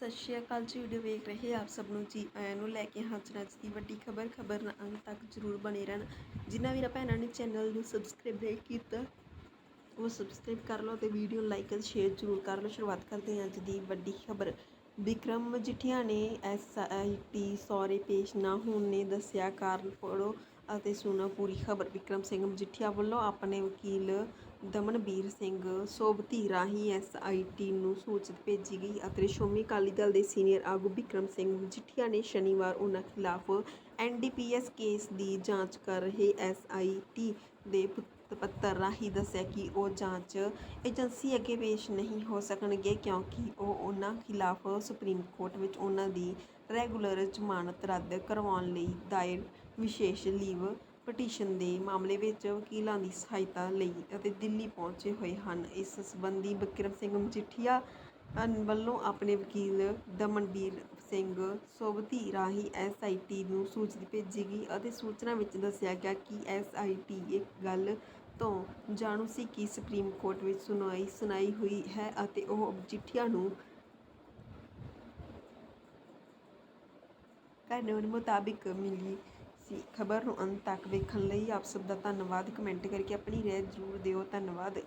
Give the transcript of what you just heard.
ਸਤਿ ਸ਼੍ਰੀ ਅਕਾਲ ਜੀ, ਵੀਡੀਓ ਵੇਖ ਰਹੇ ਆਪ ਸਭ ਨੂੰ ਜੀ, ਆਇਆਂ ਨੂੰ ਲੈ ਕੇ ਹਾਜ਼ਰ ਅੱਜ ਦੀ ਵੱਡੀ ਖਬਰ ਖਬਰ ਨਾਲ ਅੰਤ ਤੱਕ ਜਰੂਰ ਬਣੇ ਰਹਿਣ। ਜਿਨ੍ਹਾਂ ਵੀਰਾਂ ਭੈਣਾਂ ਨੇ ਚੈਨਲ ਨੂੰ ਸਬਸਕ੍ਰਾਈਬ ਨਹੀਂ ਕੀਤਾ, ਉਹ ਸਬਸਕ੍ਰਾਈਬ ਕਰ ਲਓ ਤੇ ਵੀਡੀਓ ਲਾਈਕ ਅਤੇ ਸ਼ੇਅਰ ਜਰੂਰ ਕਰ ਲਓ। ਸ਼ੁਰੂਆਤ ਕਰਦੇ ਹਾਂ ਅੱਜ ਦੀ ਵੱਡੀ ਖਬਰ। ਵਿਕਰਮ ਮਜੀਠੀਆ ਨੇ ਐਸਆਈਟੀ ਸੌਰੇ ਪੇਸ਼ ਨਾ ਹੋਣ ਨੇ ਦੱਸਿਆ, ਕਾਰਨ ਫੜੋ ਅਤੇ ਸੁਣੋ ਪੂਰੀ ਖਬਰ। ਵਿਕਰਮ ਸਿੰਘ ਮਜੀਠੀਆ ਵੱਲੋਂ ਆਪਣੇ ਵਕੀਲ ਦਮਨਬੀਰ ਸਿੰਘ ਸੋਭਤੀ ਰਾਹੀਂ ਐਸਆਈਟੀ ਨੂੰ ਸੂਚਿਤ ਭੇਜੀ ਗਈ ਅਤੇ ਸ਼੍ਰੋਮਣੀ ਅਕਾਲੀ ਦਲ ਦੇ ਸੀਨੀਅਰ ਆਗੂ ਵਿਕਰਮ ਸਿੰਘ ਮਜੀਠੀਆ ਨੇ ਸ਼ਨੀਵਾਰ ਉਨ੍ਹਾਂ ਖਿਲਾਫ ਐਨਡੀਪੀਐਸ ਕੇਸ ਦੀ ਜਾਂਚ ਕਰ ਰਹੇ ਐਸਆਈਟੀ ਦੇ ਪੁੱਤ- ਪੱਤਰ ਰਾਹੀਂ ਦੱਸਿਆ ਕਿ ਉਹ ਜਾਂਚ ਏਜੰਸੀ ਅੱਗੇ ਪੇਸ਼ ਨਹੀਂ ਹੋ ਸਕਣਗੇ ਕਿਉਂਕਿ ਉਹ ਉਹਨਾਂ ਖਿਲਾਫ ਸੁਪਰੀਮ ਕੋਰਟ ਵਿੱਚ ਉਹਨਾਂ ਦੀ ਰੈਗੂਲਰ ਜ਼ਮਾਨਤ ਰੱਦ ਕਰਵਾਉਣ ਲਈ ਦਾਇਰ ਵਿਸ਼ੇਸ਼ ਲੀਵ ਪਟੀਸ਼ਨ ਦੇ ਮਾਮਲੇ ਵਿੱਚ ਵਕੀਲਾਂ ਦੀ ਸਹਾਇਤਾ ਲਈ ਅਤੇ ਦਿੱਲੀ ਪਹੁੰਚੇ ਹੋਏ ਹਨ। ਇਸ ਸੰਬੰਧੀ ਬਿਕਰਮ ਸਿੰਘ ਮਜੀਠੀਆ ਵੱਲੋਂ ਆਪਣੇ ਵਕੀਲ ਦਮਨਵੀਰ ਸਿੰਘ ਸੋਭਤੀ ਰਾਹੀਂ ਐਸਆਈਟੀ ਨੂੰ ਸੂਚਿਤ ਭੇਜੀ ਗਈ ਅਤੇ ਸੂਚਨਾ ਵਿੱਚ ਦੱਸਿਆ ਗਿਆ ਕਿ ਐਸਆਈਟੀ ਇੱਕ ਗੱਲ ਤੋਂ ਜਾਣੂ ਸੀ ਕਿ ਸੁਪਰੀਮ ਕੋਰਟ ਵਿੱਚ ਸੁਣਵਾਈ ਸੁਣਾਈ ਹੋਈ ਹੈ ਅਤੇ ਉਹ ਮਜੀਠੀਆ ਨੂੰ ਕਾਨੂੰਨ ਮੁਤਾਬਿਕ ਮਿਲੀ। ਸੀ ਖਬਰ ਨੂੰ ਅੰਤ ਤੱਕ ਵੇਖਣ ਲਈ ਆਪ ਸਭ ਦਾ ਧੰਨਵਾਦ। ਕਮੈਂਟ ਕਰਕੇ ਆਪਣੀ ਰਾਏ ਜ਼ਰੂਰ ਦਿਓ। ਧੰਨਵਾਦ।